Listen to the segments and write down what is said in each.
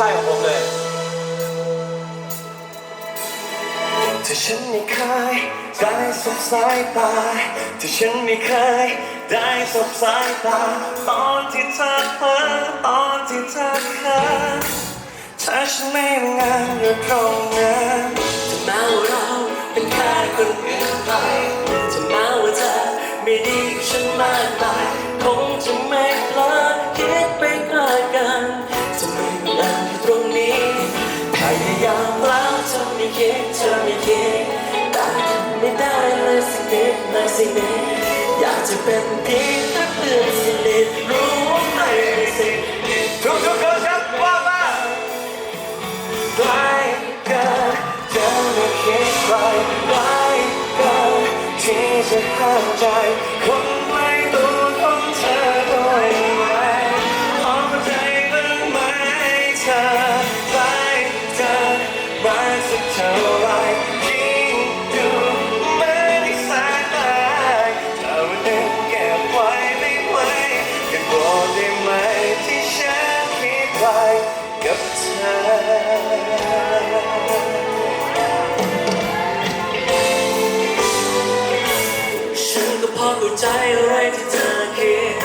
ใช่ของผมเลยถ้าฉันไม่เคยได้สบสายตาถ้าฉันไม่เคยได้สบสายตา ตอนที่เธอเพ้อตอนที่เธอเคินถ้าฉันไม่มีงานอยู่ตรงนั้นจะมาว่าเราเป็นแค่คนอื่นไปจะมาว่าเธอไม่ดีกับฉันมากมา คิดเธอไม่คิดแต่ทำไม่ได้เลยสักนิดเลยสักนิดอยากจะเป็นเพียงแค่เพื่อนสนิทรู้ว่าไม่มีสิทธิ์ทุกทุกๆคนครับว่ามาไกลเกินจะไม่คิดไกลไกลเกินที่จะห้ามใจคน ใจอะไรที่เธอคิด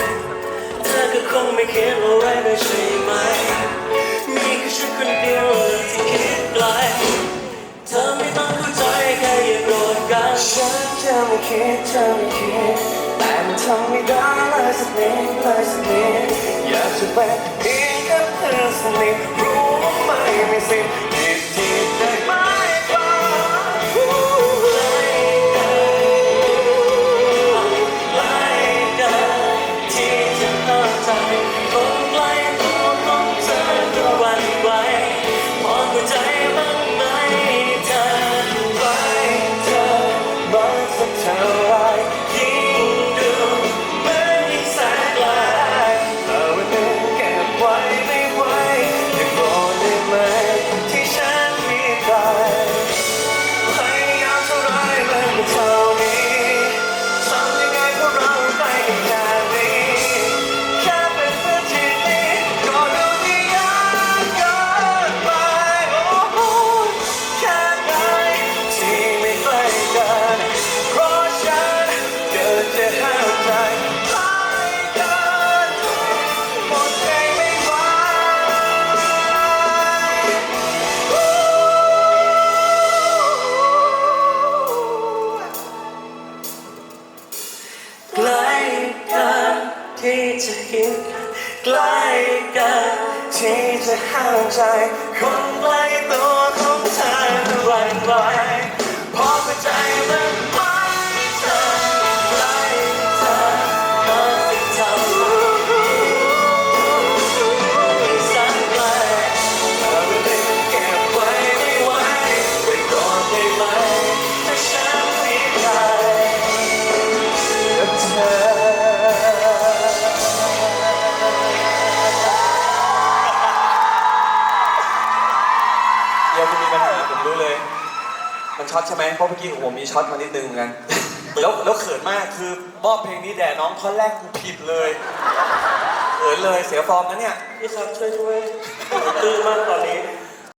เธอก็คงไม่คิดอะไรเลยใช่ไหม มีแค่ฉันคนเดียวที่คิดไกล เธอไม่ต้องเข้าใจแค่อย่าโกรธกัน ฉันจะไม่คิดจะไม่คิด แต่มันทำไม่ได้เลยสักนิดเลยสักนิดอยากจะเป็นเพียงแค่เพื่อนสนิทรู้ว่าไม่มีสิทธิ์ที่ ที่จะคิดใกล้กันที่จะห้างใจคนใกล้ตัวของเธอ เดี๋ยวคุณมีปัญหาผมรู้เลย มันช็อตใช่ไหมเพราะเมื่อกี้ของผมมีช็อตมานิดนึงเหมือนกัน แล้วแล้วเขินมากคือมอบเพลงนี้แด่น้องท่อนแรกกูผิดเลยเขินเลยเสียฟอร์มนะเนี่ย พี่ครับช่วยช่วยตื้อมากตอนนี้